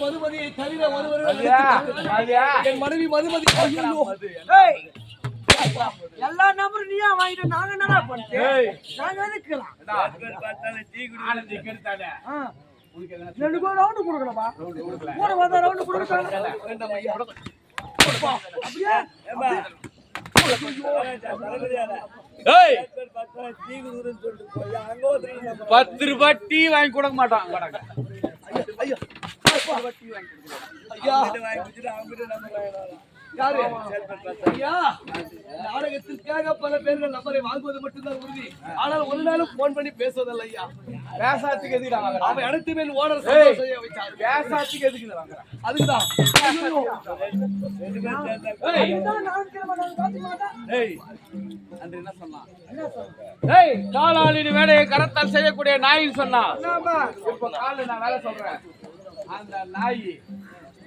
மதுமதியை தவிர ஒருவர். என் மனைவி மதுமதி. எல்லா நம்பரும் நீயா வாங்கிட்டு நாங்க என்னடா எதுக்கலாம் கெடுத்தானே. ஆ. ரெண்டு பேரும் ரவுண்டு கொடுக்கணுமா கூட வந்தா ரவுண்டு கொடுக்கணும் வேண்டாம் ஐயா அப்படியே ஏய், பத்து ரூபாய் டீ வாங்கி கொடுக்க மாட்டான். ஐயா. நாடகத்திற்காக பல பேர்கள் நம்பரை வாங்குவது மட்டும்தான் உறுதி. ஆனால் ஒரு நாளும் போன் பண்ணி பேசுவதில்லை ஐயா. பேசாத்துக்கு வாங்குற? அவன் அனைத்துமே ஓனர் ஏய். வச்சாரு பேசாத்துக்கு வாங்குற? அதுக்குதான் என்ன சொன்னான்? காலாளின் வேலையை கரத்தால் செய்யக்கூடிய நாயின்னு சொன்னான். இப்ப காலைல நான் வேலை சொல்றேன். அந்த நாய்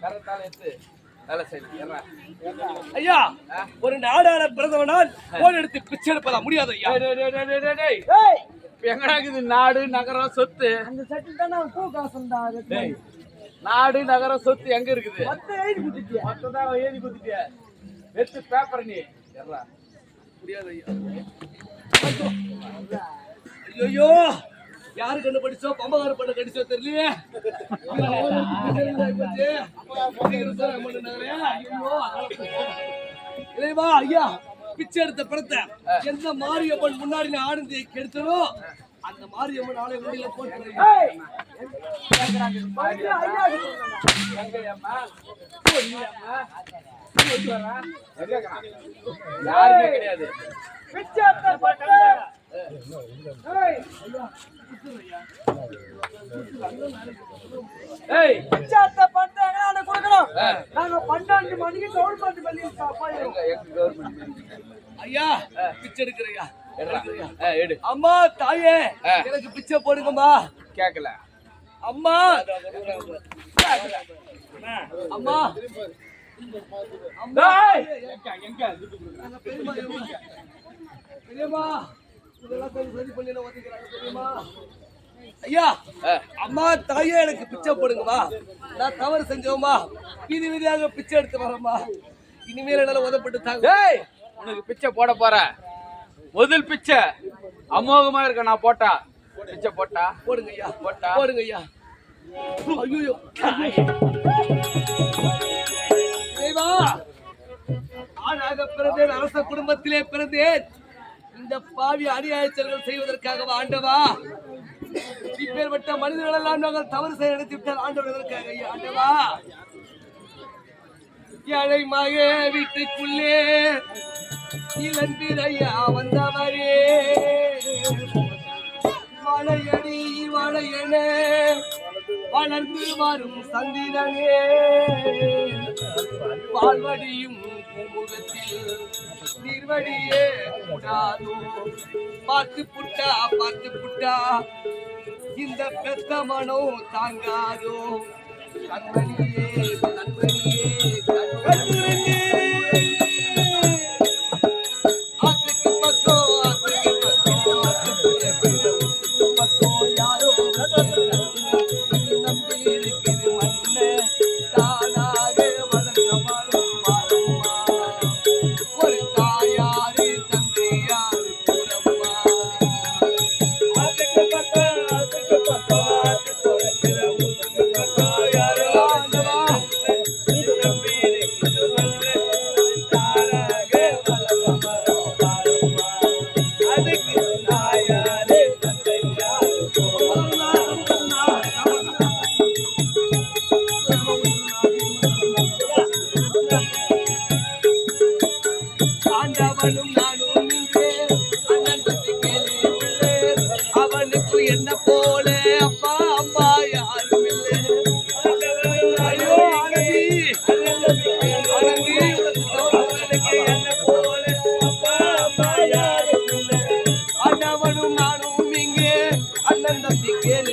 கரத்தால் எடுத்து வேலை செய்யணும் ஐயா ஒரு நாடான பிறந்தவனால் போன் எடுத்து பிச்சை எடுப்பதா முடியாது ஐயா? எங்கடா இருக்குது? நாடு நகரம் சொத்து? அந்த சட்டி தான் பூ காசுண்டா? டேய், நாடு நகரம் சொத்து எங்க இருக்குது? பத்து எழுதி கொடுத்துட்டியா. மொத்ததான் எழுதி குத்திட்டிய வெத்து பேப்பர் நீ. முடியாது ஐயா. ஐயோ. யாரு கண்டு படிச்சோ பம்பகார பண்ண கடிச்சோ தெரியலையே இறைவா ஐயா பிச்சை எடுத்த படத்தை எந்த மாரியம்மன் முன்னாடி நான் ஆனந்தி கெடுத்தனோ அந்த மாரியம்மன் ஆலை வெளியில போட்டு? யாருமே கிடையாது எங்களால கொடுக்கணும். நாங்க பன்னெண்டு மணிக்கு கவர்மெண்ட் பள்ளி ஐயா பிச்சை எடுக்கிறையா? எடுறா. ஏ, எடு. அம்மா தாயே ஆ. எனக்கு பிச்சை போடுங்கம்மா. கேக்கல. அம்மா. அம்மா. அம்மா. பெரியம்மா, ஐயா. அம்மா தாயே எனக்கு பிச்சை போடுங்கம்மா. நான் தவறு செஞ்சோம்மா. வீதி வீதியாக பிச்சை எடுத்து வரேம்மா. இனிமேல் என்னால உதப்பட்டு தாங்க உனக்கு பிச்சை போட போற. முதல் பிச்சை அமோகமா இருக்க நான் போட்டா. பிச்சை போட்டா? போடுங்க ஐயா. போட்டா? போடுங்க ஐயா. ஐயோ ஆணாக பிறந்தேன் அரச குடும்பத்திலே பிறந்தேன். இந்த பாவி அநியாயச்சல்கள் செய்வதற்காக ஆண்டவா? இப்பேற்பட்ட மனிதர்கள் எல்லாம் நாங்கள் தவறு செய்ய நினைத்து விட்டால் ஆண்டவர் எதற்காக ஐயா ஆண்டவா? ஏழை மக வீட்டுக்குள்ளே இளம்பிரையா வந்தவரே. வளையடி வளையன வளர்ந்து வரும் சந்திரனே. வாழ்வடியும் முகத்தில் நீர்வடியே கூடாதோ பார்த்து புட்டா பார்த்து புட்டா. இந்த பெத்த மனம் தாங்காதோ? கண்மணியே கண்மணியே nothing in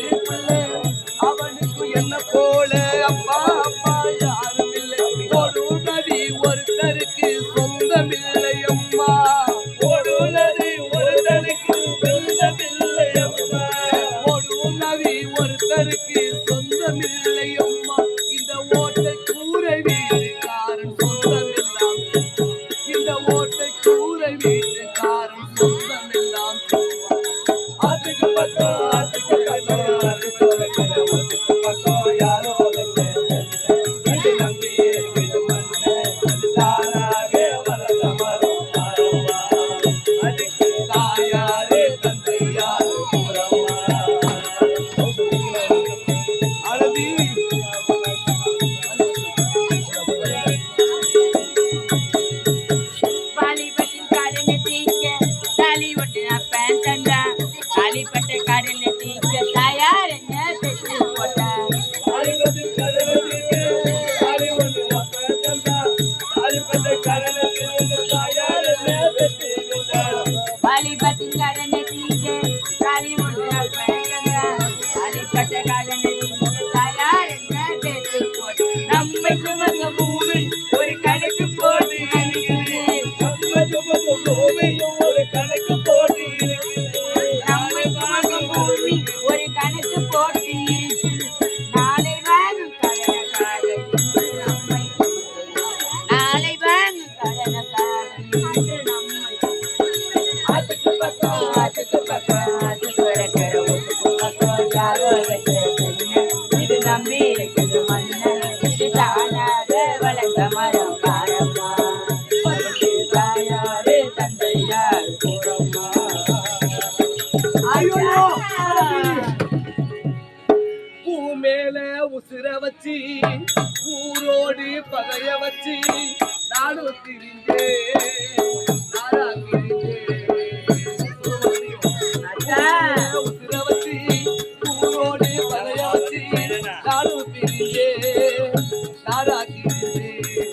நானா திரிஞ்சே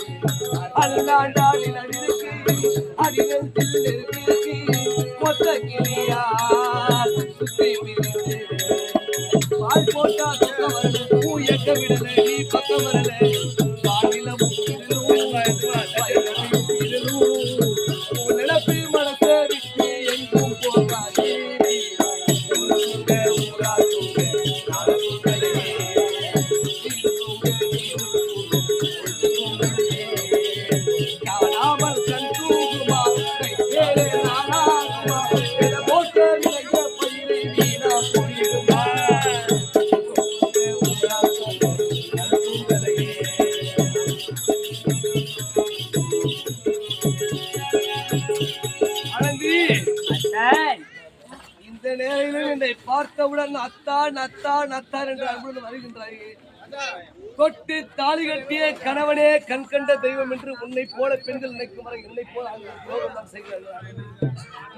அல்லாண்டாடி அடிகள் மொத்த கிளியா சுத்தி பால் போட்டா பக்கம் வரல பூ எக்க விடல நீ பக்கம் வரல. பார்த்தவுடன் அத்தான் அத்தான் அத்தான் என்று அன்புடன் வருகின்றாயே. தொட்டு தாலி கட்டிய கணவனே கண் கண்ட தெய்வம் என்று உன்னை போல பெண்கள் நினைக்கும் வரை என்னை போல தான் செய்கிறார்கள்.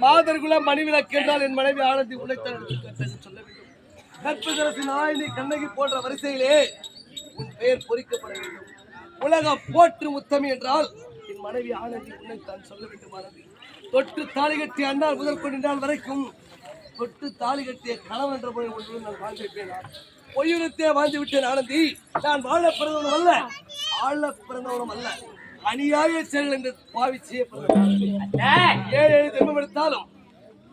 மாதர்குல மணிவிலக்கு என்றால் என் மனைவி ஆனந்தி உழைத்தான் சொல்ல வேண்டும். கற்பதரசி நாயினி கண்ணகி போன்ற வரிசையிலே உன் பெயர் பொறிக்கப்பட வேண்டும். உலக போற்று முத்தமி என்றால் என் மனைவி ஆனந்தி உன்னை தான் சொல்ல வேண்டும் ஆனந்தி தொட்டு தாலி கட்டி அண்ணால் முதல் கொண்டால் வரைக்கும் தொட்டு தாலி கட்டிய கணவன் என்ற முறை ஒன்று நான் வாழ்ந்திருப்பேன். பொய்யுறுத்தே வாழ்ந்து விட்டேன் ஆனந்தி நான் வாழ பிறந்தவனும் அல்ல ஆள பிறந்தவனும் அல்ல. அநியாய செயல் என்று பாவி செய்யப்படுகிறேன் ஏழு ஏழு தெய்வம் எடுத்தாலும்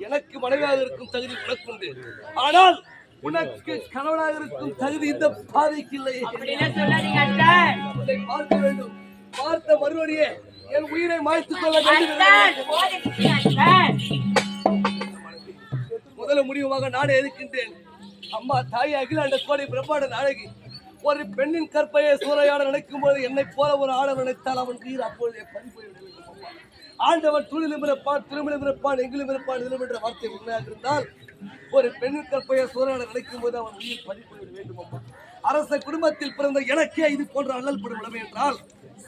எனக்கு மனைவியாக இருக்கும் தகுதி உனக்குண்டு. ஆனால் உனக்கு கணவனாக இருக்கும் தகுதி இந்த பாதைக்கு இல்லை. பார்க்க வேண்டும். பார்த்த மறுபடியே என் உயிரை மாய்த்துக் கொள்ள வேண்டும். முதல முடிவுமாக நானே இருக்கின்றேன் அம்மா தாய் அகிலாண்ட கோடி பிரம்மாண்ட நாயகி ஒரு பெண்ணின் கற்பையை சூறையாட நினைக்கும் போது என்னை போல ஒரு ஆடவன் நினைத்தால் அவன் உயிர் அப்பொழுதே பறிப்போய். ஆண்டவன் துணிலும் இருப்பான் திருமணம் இருப்பான் எங்கிலும் இருப்பான் இதிலும் என்ற வார்த்தை உண்மையாக இருந்தால் ஒரு பெண்ணின் கற்பையை சூறையாட நினைக்கும் போது அவன் உயிர் பறிப்போய் வேண்டும் அம்மா. அரச குடும்பத்தில் பிறந்த எனக்கே இது போன்ற அல்லல் படும் நிலைமை என்றால்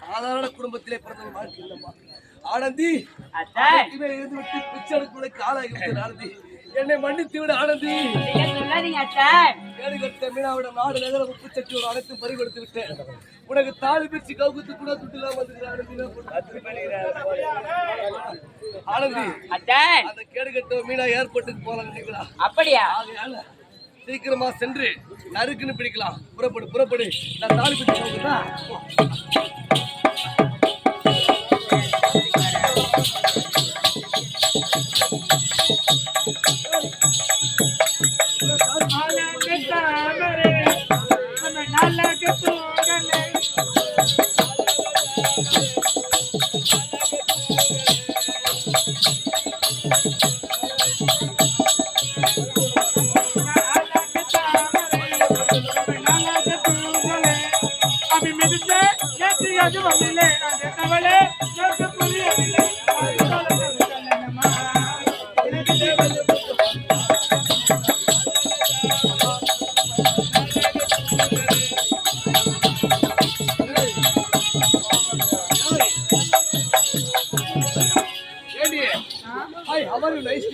சாதாரண குடும்பத்திலே பிறந்த வாழ்க்கை இல்லம்மா. ஆனந்தி இருந்து விட்டு பிச்சை எடுக்க ஆளாகி ஆனந்தி. என்னை மன்னித்து விட ஆனந்தி. மீனாவிடம் நாடு நகர உப்பு சட்டி ஒரு அனைத்தும் பறி கொடுத்து விட்டேன். உனக்கு தாலி பிரிச்சு கவுக்குத்து கூட துட்டு இல்லாம வந்துருக்க ஆனந்தி அந்த கேடு கட்ட மீனா ஏர்போர்ட்டுக்கு போலாம் அப்படியா? சீக்கிரமா சென்று நறுக்குன்னு பிடிக்கலாம். புறப்படு புறப்படு. நான் தாலி பிடிச்சு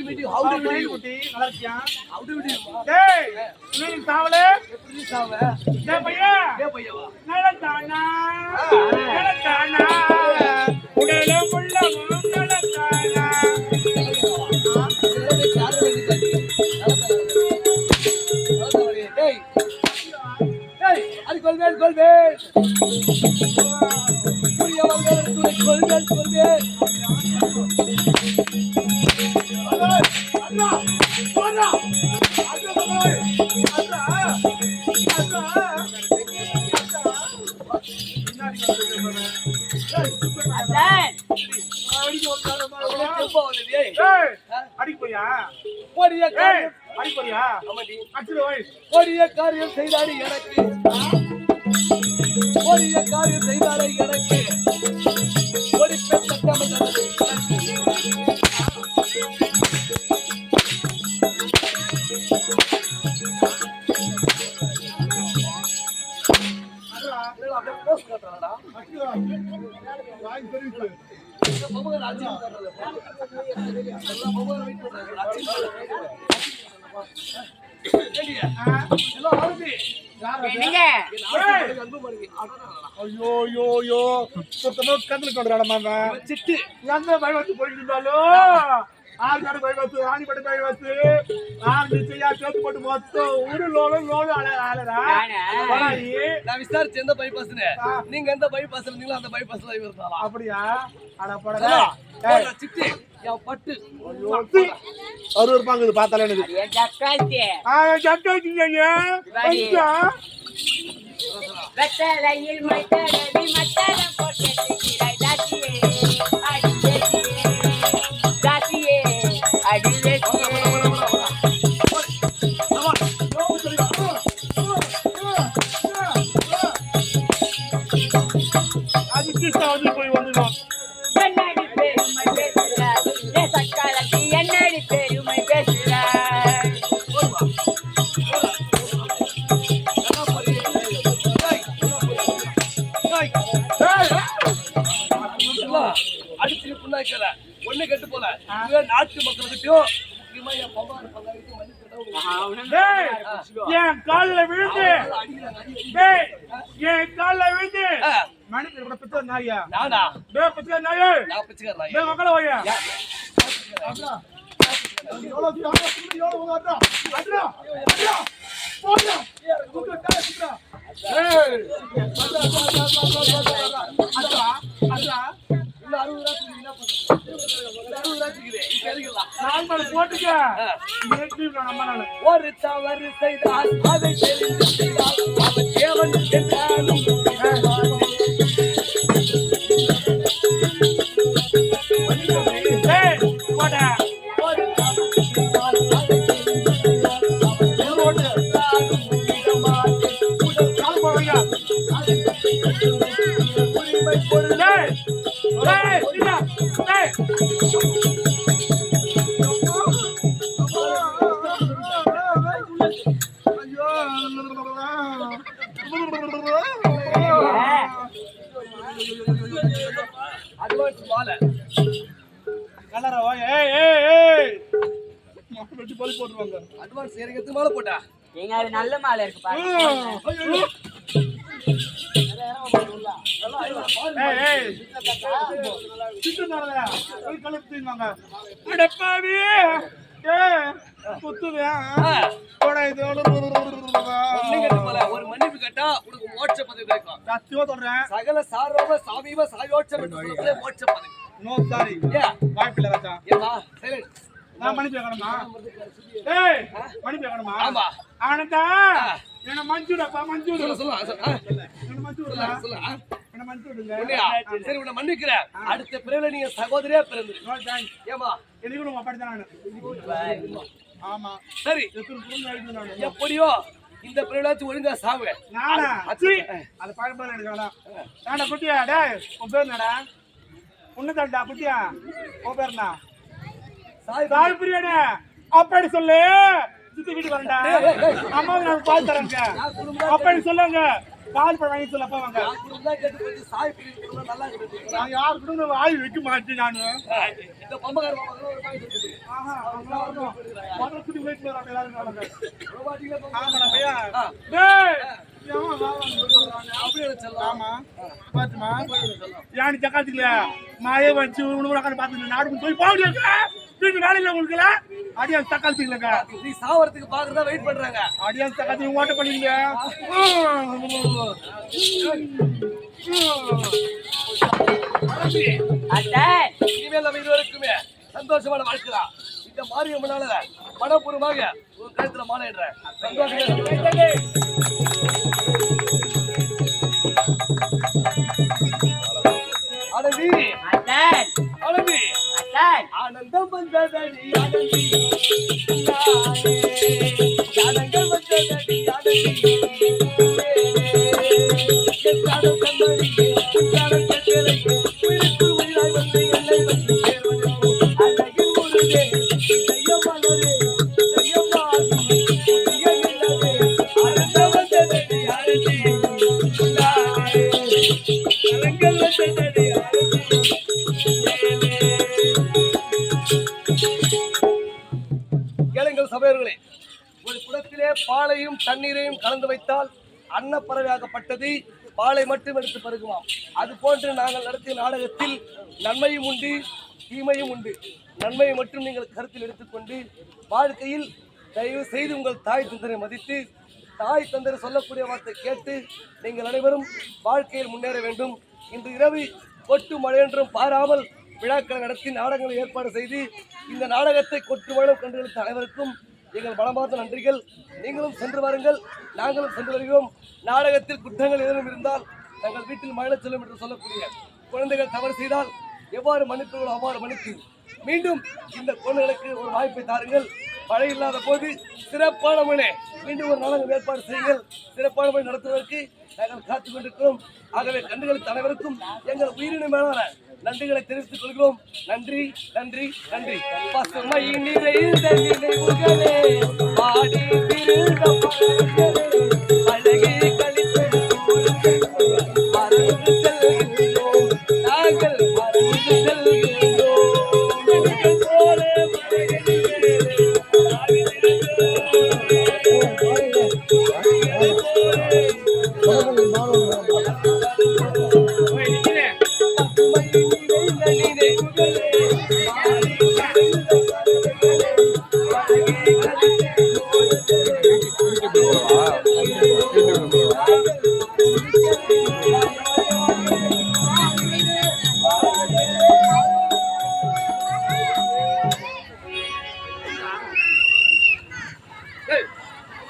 meet you how do you do? How do you do? எப்படி சாவ பையவா? ஏய். ஏய் அதுக்கு கொள்வேன் புரியவர்கள் துணை கொள்வேன் கொள்வேன் அதான் கொடிய காரியம். கொடிய காரியம் செய்தாரு எனக்கு. கொடிய காரியம் செய்தாரு எனக்கு. ஒரு பெண் சட்டம். சுத்தமா கண்ணுல கொண்டுறாடா மாமா. வச்சிட்டு எந்த பயவத்து போயிட்டு இருந்தாலும் ஆறுகாடு பயவத்து ஆணிப்படி பயவத்து ஆறு நிச்சயா சேர்த்து போட்டு மொத்தம் லோடு அல அலடா நானா? நான் விசாரிச்சு எந்த பைபாஸ்னு நீங்க எந்த பைபாஸ் இருந்தீங்களோ அந்த பைபாஸ்ல இருந்தாலாம் அப்படியா? அட போடா. அதான், ஏய், போடுற சிட்டு. என் பட்டு. அறுபது ரூபாங்க இது பார்த்தாலே எனக்கு. வெத்தலையில் மட்டரடி மட்டரம் போட்டு நாட்டு மக்கள்கிட்டயும் முக்கியமா என் கால்ல விழுந்து என் கால்ல விழுந்து ஆ. மணிக்கு கூட பிச்சை நாயா நானா? பிச்சை நாயே மக்களை ஒரு தவறு செய்தால் அதை தெரிந்து செய்தால் அவன் தேவன் என்றாலும் டேய் நீங்க அது நல்ல மாலை இருக்கு பாருங்க ஒரு மன்னிப்பு கேட்டா உனக்கு மோட்ச பதவி கிடைக்கும் சத்தியமா சொல்றேன் சகல சாரோம சாமீம சாயோட்சம் மோட்ச பதவி நோ சாரி வாய்ப்பில்லை ராஜா ஏமா சைலண்ட் நான் மன்னிப்பு கேட்கணுமா? ஏய் மன்னிப்பு கேட்கணுமா? ஆமா. ஆனந்தா என்ன மஞ்சுடப்பா மஞ்சு சொல்ல சொல்ல என்ன மஞ்சு சொல்ல. என்ன உன்னையா? சரி உன்னை மன்னிக்கிறேன். அடுத்த பிறவில நீங்க சகோதரியா பிறந்து. ஏமா எனக்கு உங்க படித்தான் நானு. ஆமா. சரி. எப்படியோ இந்த பிறவிலாச்சும் ஒழுங்கா சாவு நானா. அது பழக்கம் எனக்கு வேணாம். ஏன்டா குட்டியா? டேய் உன் பேர் என்னடா? உன்னதாண்டா குட்டியா? உன் தாய் பிரியாடே அப்படி சொல்லு. சித்தி வீட்டுக்கு வரேன்டா. அம்மா நான் பால் தரேங்க. அப்படி சொல்லுங்க. பால் பழம் வாங்கி சொல்ல அப்பா வாங்க நான் குடும்பம் குடும்பம் யார் கூட வாய் வைக்க மாட்டேன் நானு. இந்த ஆமா பாத்துமா? யானி ஜக்காத்துக்குல மாயே வச்சு பார்த்து நாடு போய் போக திருப்பி வேலையில உங்களுக்கு அடியான் தக்காளி தீங்களங்க நீ சாவறதுக்கு பாக்குறதா வெயிட் பண்றாங்க. அடியான் தக்காளி ஓட்ட பண்ணிருங்க. அத்தை இனிமேல் நம்ம இருவருக்குமே சந்தோஷமான வாழ்க்கைதான் இந்த மாரியம்மனால மனப்பூர்வமாக உன் கழுத்துல மாலையிடுற சந்தோஷமே ஆனந்தி அத்தை ஆனந்தம் வந்ததடி ஆனந்தி ஆனந்தம் வந்ததடி ஆனந்தி பாலையும் தண்ணீரையும் கலந்து வைத்தால் அன்னப்பறவையாகப்பட்டது. பாலை மட்டும் எடுத்து பருகுமாம் அது போன்று நாங்கள் நடத்திய நாடகத்தில் நன்மையும் உண்டு தீமையும் உண்டு. நன்மையை மட்டும் நீங்கள் கருத்தில் எடுத்துக்கொண்டு வாழ்க்கையில் தயவு செய்து உங்கள் தாய் தந்தரை மதித்து தாய் தந்தர் சொல்லக்கூடிய வார்த்தை கேட்டு நீங்கள் அனைவரும் வாழ்க்கையில் முன்னேற வேண்டும். இன்று இரவு கொட்டு மழையென்றும் பாராமல் விழாக்களை நடத்தி நாடகங்களை ஏற்பாடு செய்து இந்த நாடகத்தை கொட்டு மழை கண்டுகளித்த அனைவருக்கும் எங்கள் மனமார்ந்த நன்றிகள். நீங்களும் சென்று வாருங்கள். நாங்களும் சென்று வருகிறோம். நாடகத்தில் குற்றங்கள் ஏதேனும் இருந்தால் தங்கள் வீட்டில் மகிழச் செல்லும் என்று சொல்லக்கூடிய குழந்தைகள் தவறு செய்தால் எவ்வாறு மன்னிப்புகளோ அவ்வாறு மன்னித்து மீண்டும் இந்த குழந்தைகளுக்கு ஒரு வாய்ப்பை தாருங்கள். மழை இல்லாத போது சிறப்பான முறை மீண்டும் ஒரு நாடகம் ஏற்பாடு செய்யுங்கள். சிறப்பான முறை நடத்துவதற்கு நாங்கள் காத்துக் கொண்டிருக்கிறோம். ஆகவே கண்டுகளித்த அனைவருக்கும் எங்கள் உயிரின மேலான நன்றிகளை தெரிவித்துக் கொள்கிறோம். நன்றி நன்றி நன்றி. பசுமை நிறைந்த நினைவுகளே பாடி திருந்த பறவைகளே, கழித்து மறந்து செல்கின்ற